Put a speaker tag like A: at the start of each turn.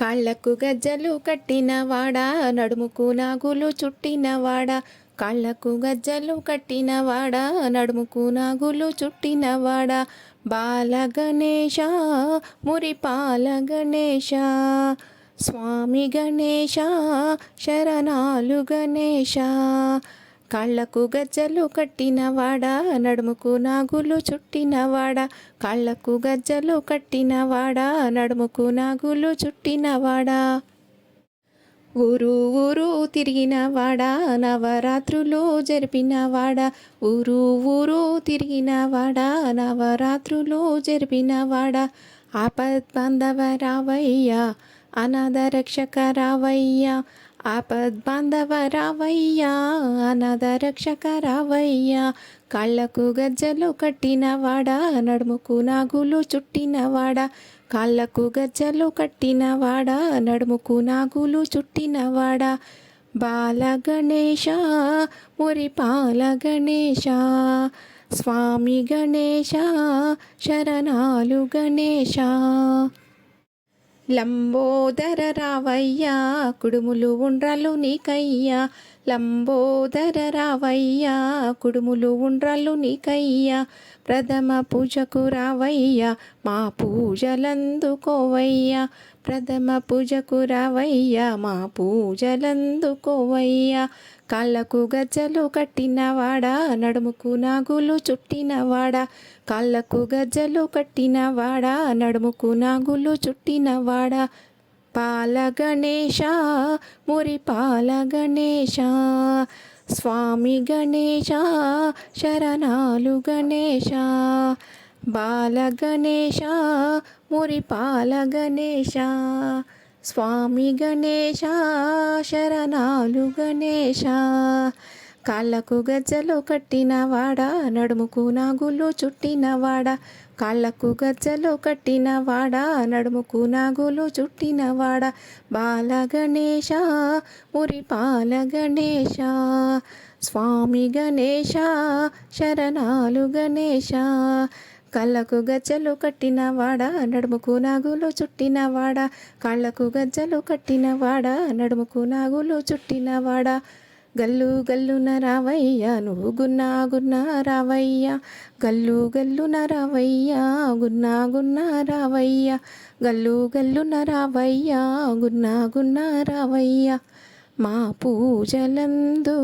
A: కాళ్ళకు గజ్జలు కట్టినవాడా నడుముకు నాగులు చుట్టినవాడా కాళ్ళకు గజ్జలు కట్టినవాడా నడుముకు నాగులు చుట్టినవాడా బాల గణేష మురిపాల గణేష స్వామి గణేష శరణాలు గణేషా కాళ్ళకు గజ్జలు కట్టినవాడా నడుముకు నాగులు చుట్టినవాడా కాళ్ళకు గజ్జలు కట్టినవాడా నడుముకు నాగులు చుట్టినవాడా ఊరు ఊరు తిరిగినవాడా నవరాత్రులు జరిపినవాడా ఊరు ఊరు తిరిగినవాడా నవరాత్రులు జరిపినవాడా ఆపద్ బాంధవ రావయ్యా అనాథ రక్షక రావయ్యా ఆపద్ బాంధవ రావయ్యా అనాథ రక్షక రావయ్యా కాళ్ళకు గజ్జలు కట్టినవాడా నడుముకు నాగులు చుట్టినవాడా కాళ్ళకు గజ్జలు కట్టినవాడా నడుముకు నాగులు చుట్టినవాడా బాల గణేశ మురిపాల గణేశ స్వామి గణేశ శరణాలు గణేశ. లంబోదర రావయ్యా కుడుములు ఉండ్రాలు నీకయ్యా. లంబోదర రావయ్యా కుడుములు ఉండ్రాలు నీకయ్యా. ప్రథమ పూజకు రావయ్యా మా పూజలందుకోవయ్యా. ప్రథమ పూజకు రావయ్యా మా పూజలందుకోవయ్యా కాళ్ళకు గజ్జలు కట్టినవాడా నడుముకు నాగులు చుట్టినవాడా కాళ్ళకు గజ్జలు కట్టినవాడా నడుముకు నాగులు చుట్టినవాడా పాల గణేశ మురి పాల గణేశ. స్వామి గణేశ శరణాలు గణేశ. బాల గణేశ మురి పాల గణేశ స్వామి గణేశ శరణాలు గణేశ. కాళ్ళకు గజ్జలు కట్టినవాడా నడుముకు నాగులు చుట్టినవాడా కాళ్ళకు గజ్జలు కట్టినవాడా నడుముకు నాగులు చుట్టినవాడా బాల గణేశ మురిపాల గణేశ స్వామి గణేశ శరణాలు గణేశ. కళ్ళకు గజ్జలు కట్టినవాడా నడుముకు నాగులు చుట్టినవాడా కాళ్ళకు గజ్జలు కట్టినవాడా నడుముకు నాగులు చుట్టినవాడా గల్లు గల్లున రావయ్యా నువ్వు గున్నా గున్నా రావయ్యా. గల్లు గల్లున రావయ్యా గున్నా గున్నా రావయ్యా. గల్లు గల్లున రావయ్యా గున్నా గున్నా రావయ్యా. మా పూజలందుకోవయ్యా.